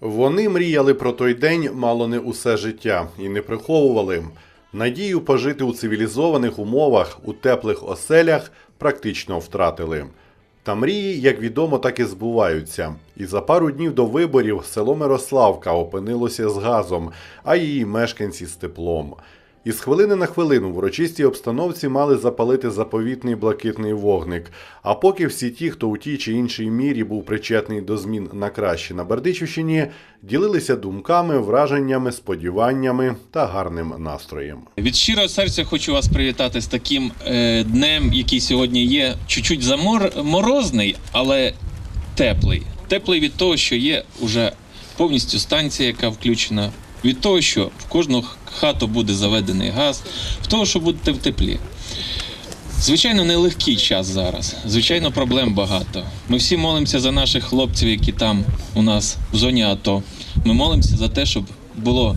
Вони мріяли про той день мало не усе життя і не приховували. Надію пожити у цивілізованих умовах, у теплих оселях практично втратили. Та мрії, як відомо, так і збуваються. І за пару днів до виборів село Мирославка опинилося з газом, а її мешканці з теплом. Із хвилини на хвилину в урочистій обстановці мали запалити заповітний блакитний вогник. А поки всі ті, хто у тій чи іншій мірі був причетний до змін на краще на Бердичівщині, ділилися думками, враженнями, сподіваннями та гарним настроєм. Від щирого серця хочу вас привітати з таким е, днем, який сьогодні є чуть-чуть замор морозний, але теплий. Теплий від того, що є уже повністю станція, яка включена. Від того, що в кожну хату буде заведений газ, в того, що будете в теплі. Звичайно, нелегкий час зараз. Звичайно, проблем багато. Ми всі молимося за наших хлопців, які там у нас в зоні АТО. Ми молимося за те, щоб було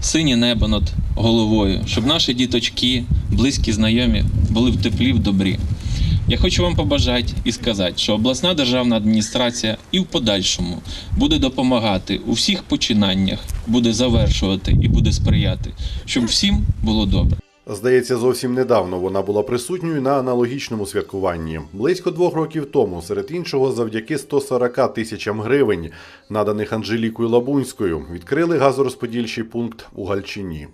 синє небо над головою, щоб наші діточки, близькі, знайомі були в теплі, в добрі. Я хочу вам побажати і сказати, що обласна державна адміністрація і в подальшому буде допомагати у всіх починаннях, буде завершувати і буде сприяти, щоб всім було добре. Здається, зовсім недавно вона була присутньою на аналогічному святкуванні. Близько двох років тому, серед іншого, завдяки 140 тисячам гривень, наданих Анжелікою Лабунською, відкрили газорозподільчий пункт у Гальчині.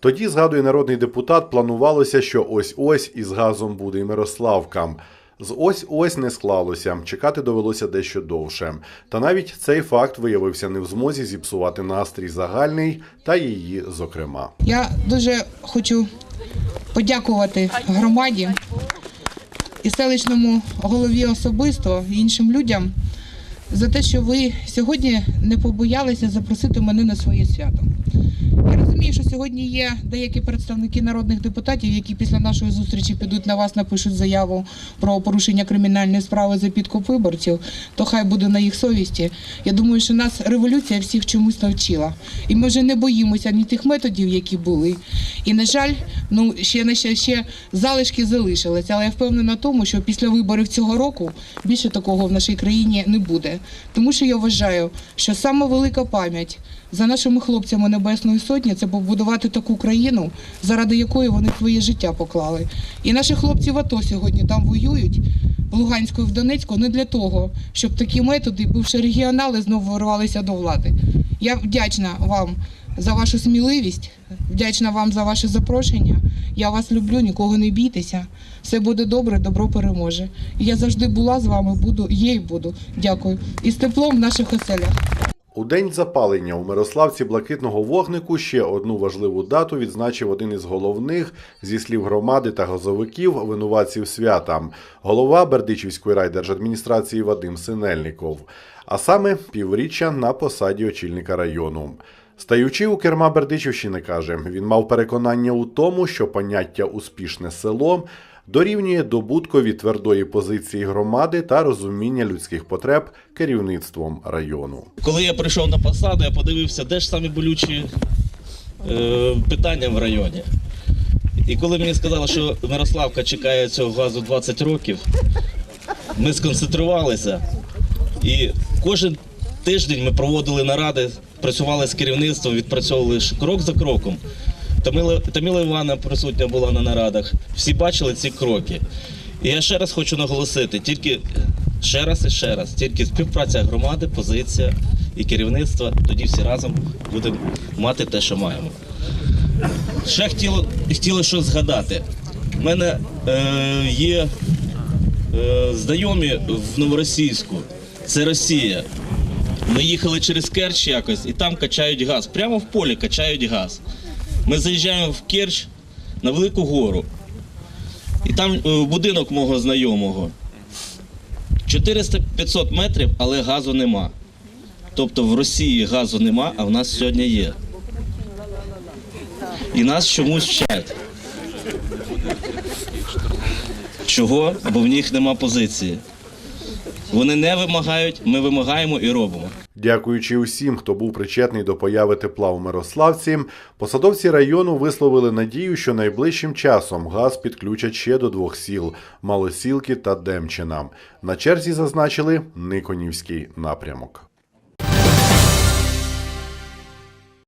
Тоді, згадує народний депутат, планувалося, що ось-ось із газом буде і Мирославка. З ось-ось не склалося, чекати довелося дещо довше. Та навіть цей факт виявився не в змозі зіпсувати настрій загальний та її зокрема. Я дуже хочу подякувати громаді і селищному голові особисто і іншим людям за те, що ви сьогодні не побоялися запросити мене на своє свято. Розумію, що сьогодні є деякі представники народних депутатів, які після нашої зустрічі підуть на вас, напишуть заяву про порушення кримінальної справи за підкуп виборців, то хай буде на їх совісті. Я думаю, що нас революція всіх чомусь навчила. І ми вже не боїмося ні тих методів, які були. І, на жаль, ну ще ще, ще залишки залишилися. Але я впевнена в тому, що після виборів цього року більше такого в нашій країні не буде. Тому що я вважаю, що саме велика пам'ять за нашими хлопцями Небесної Сотні це побудувати таку країну, заради якої вони своє життя поклали. І наші хлопці в АТО сьогодні там воюють. В Луганську і в Донецьку не для того, щоб такі методи, бувши регіонали, знову ворвалися до влади. Я вдячна вам за вашу сміливість, вдячна вам за ваше запрошення. Я вас люблю, нікого не бійтеся. Все буде добре, добро переможе. Я завжди була з вами, буду, є і буду. Дякую. І з теплом в наших оселях. У день запалення у Мирославці блакитного вогнику ще одну важливу дату відзначив один із головних зі слів громади та газовиків винуватців свята голова Бердичівської райдержадміністрації Вадим Синельников, а саме півріччя на посаді очільника району. Стаючи у керма Бердичівщини, каже, він мав переконання у тому, що поняття успішне село дорівнює добуткові твердої позиції громади та розуміння людських потреб керівництвом району. Коли я прийшов на посаду, я подивився, де ж самі болючі е, питання в районі. І коли мені сказали, що Мирославка чекає цього газу 20 років, ми сконцентрувалися. І кожен тиждень ми проводили наради, працювали з керівництвом, відпрацьовували крок за кроком. Таміла, Таміла Івана присутня була на нарадах. Всі бачили ці кроки. І я ще раз хочу наголосити, тільки ще раз і ще раз, тільки співпраця громади, позиція і керівництва, тоді всі разом будемо мати те, що маємо. Ще хотіло, хотіло що згадати. У мене е, є е, знайомі в Новоросійську, це Росія. Ми їхали через Керч якось і там качають газ. Прямо в полі качають газ. Ми заїжджаємо в Керч на Велику Гору. І там е, будинок мого знайомого. 400-500 метрів, але газу нема. Тобто в Росії газу нема, а в нас сьогодні є. І нас чомусь вчать. Чого? Бо в них нема позиції. Вони не вимагають, ми вимагаємо і робимо. Дякуючи усім, хто був причетний до появи тепла у Мирославці, посадовці району висловили надію, що найближчим часом газ підключать ще до двох сіл Малосілки та Демчина. На черзі зазначили Никонівський напрямок.